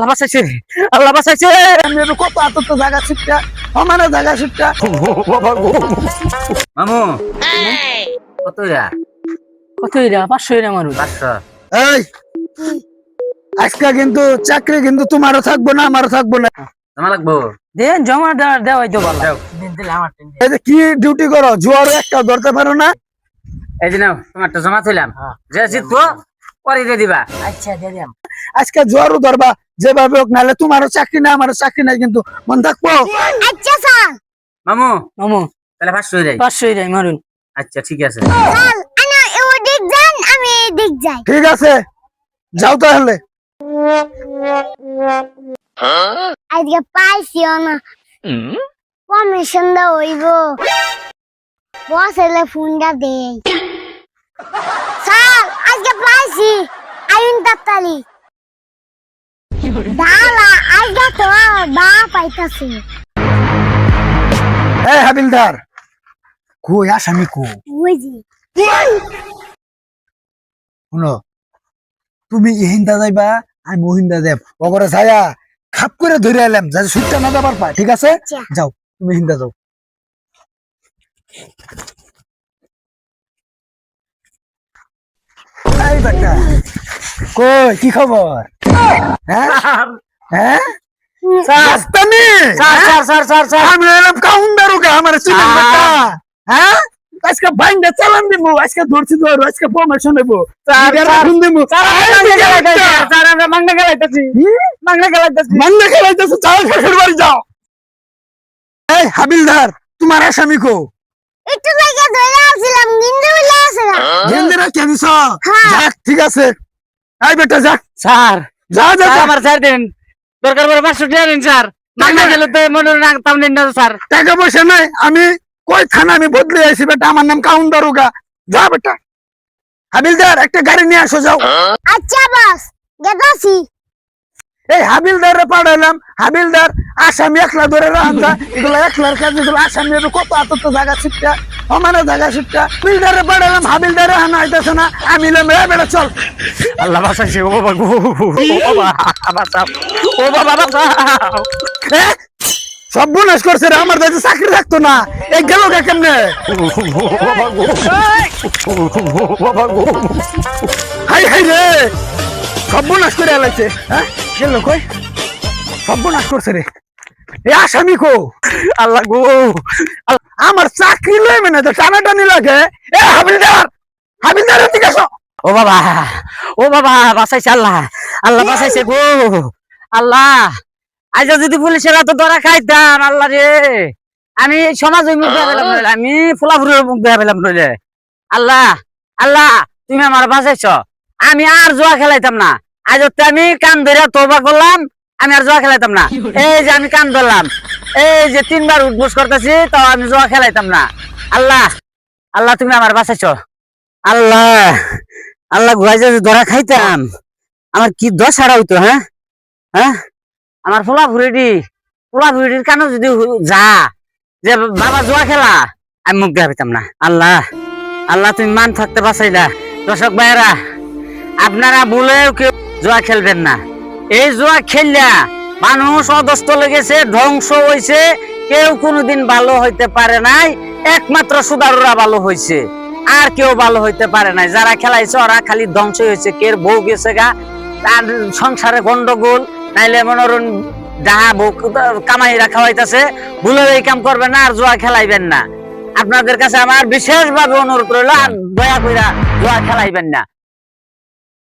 আল্লাহ বাঁচাইছে আল্লাহ বাঁচাইছে। আমি একটু কত আতর তো জায়গা শিক্ষা আমার জায়গা শিক্ষা মামু কত কত এরা পাঁচশো এরা মারু পাঁচশো। এই আজকে কিন্তু চাকরি কিন্তু তোমারও থাকব না আমারও থাকব না। তোমার লাগবো? দেন জমা দেওয়া দেওয়াই তো ভালো। দাও। আমার এই যে কি ডিউটি করো? জোয়ারও একটা ধরতে পারো না? এই যে নাও তোমারটা জমা থইলাম হ্যাঁ। যে জিতবো পরে দিয়ে দিবা। আচ্ছা দিয়ে দিলাম আজকে জোয়ারও ধরবা যেভাবে হোক নাহলে তোমারও চাকরি না আমারও চাকরি নাই কিন্তু মন থাকব। আচ্ছা স্যার। মামু মামু। তাহলে পাঁচশো যাই পাঁচশো এরাই মারুন। আচ্ছা ঠিক আছে। আমি যাই। ঠিক আছে। যাও তাহলে। আজকে পাইছিও না। কমিশন দা হইব। বস এলে ফোনটা দেই স্যার আজকে পাইছি আইন তাড়াতাড়ি দালা আজকে তো বা পাইতাছি। এই হাবিলদার কই আসামি কো? বুঝি শুনো তুমি ইহিন্দা যাইবা? আমি মহিন্দা দেব। ওগরে ছায়া খাপ করে ধরে এলাম যাতে সুটটা না যাবার পায় ঠিক আছে? আচ্ছা। যাও তুমি হিন্দা যাও। এই বেটা। কই কি খবর? হ্যাঁ? হ্যাঁ? রাস্তানি sir sir sir sir sir. আমি এলাম ওকে আমার চিনেন আহ। বেটা হ্যাঁ? আজকে বাইন্ডা চালান দিব আজকে ধরছি ধরো আজকে প্রমোশন দেবো স্যার, স্যার, ফোন দেবো স্যার আমরা মাংনা খেলাইতেছি। মাংনা খেলাইতেছি। মাংনা খেলাইতেছি। মান্না খেলাইতেছো বাড়ি যাও। এই হাবিলদার তোমার আসামি কো? একটু লাগে ধরে আসছিলাম কিন্তু বলে আছে না গেন্দিরা দিছ হ্যাঁ। যাক ঠিক আছে। এই বেটা যা। স্যার যা যা আমার স্যার দিন। দরকার পড়ে পাঁচশো টাকা দিন স্যার। মাংনা গেলে তো মনে রাখতাম দিন না স্যার। টাকা পয়সা নাই আমি কই থানা আমি বদলে আইছি বেটা আমার নাম কাউন দারুগা। যা বেটা। হাবিলদার একটা গাড়ি নিয়ে আসো যাও। আচ্ছা বাস গেদাসি এই হাবিলদারে পাঠাইলাম হাবিলদার আসামি একলা ধরে রাখা এগুলো একলার কাজ এগুলো আসামি কত আতত জায়গা শিক্ষা আমার জায়গা শিক্ষা হাবিলদারে পাঠাইলাম হাবিলদারে হানা আইতেছে না আমি এ বেটা চল। আল্লাহ বাঁচাইছে ও বাবা গো ও বাবা ও বাবা এ, সব বোনাস করছে রে আমার দাদা চাকরি থাকতো না। এই গেল কে কেমনে? হাই হাই রে। সব বোনাস করে আলাইছে হ্যাঁ? গেল কই? সব বোনাস করছে রে। এ আল্লাহ গো। আমার চাকরি লই মানে তো এ হাবিলদার হাবিলদার আসো ও বাবা ও বাবা আল্লাহ। আল্লাহ গো। আল্লাহ আজ যদি পুলিশের এত ধরা খাইতাম আল্লাহ রে। আমি সমাজ মুখ দেখা পেলাম আমি ফুলাফুরের মুখ দেখা পেলাম নইলে। আল্লাহ আল্লাহ, তুমি আমার বাঁচাইছ। আমি আর জোয়া খেলাইতাম না। আজ আমি কান ধরে তোবা করলাম আমি আর জোয়া খেলাইতাম না। এই যে আমি কান ধরলাম। এই যে তিনবার উঠবোস করতেছি, তাও আমি জোয়া খেলাইতাম না। আল্লাহ আল্লাহ, তুমি আমার বাঁচাইছ। আল্লাহ আল্লাহ ঘুরাই যদি ধরা খাইতাম। আমার কি দশ হারা হইতো হ্যাঁ? হ্যাঁ? আমার ফুলা ভুড়িটি ফুলা ভুড়িটির কানো যদি যা, যে বাবা জুয়া খেলা, আমি মুখ দেখা পেতাম না। আল্লাহ আল্লাহ, তুমি মান থাকতে বাঁচাইলা। দর্শক ভাইয়েরা, আপনারা বলেও কেউ জুয়া খেলবেন না। এই জুয়া খেললা মানুষ অদস্ত লেগেছে, ধ্বংস হয়েছে কেউ কোনোদিন ভালো হইতে পারে নাই, একমাত্র সুদারুরা ভালো হয়েছে আর কেউ ভালো হইতে পারে নাই। যারা খেলাইছে ওরা খালি ধ্বংস হয়েছে কের বউ গেছে গা, তার সংসারে গন্ডগোল, নাইলে মনোরণ যাহা বউ কামাই রাখা হইতাছে ভুলে এই কাম করবেন না আর জুয়া খেলাইবেন না। আপনাদের কাছে আমার বিশেষভাবে অনুরোধ রইল, আর দয়া কইরা জুয়া খেলাইবেন না।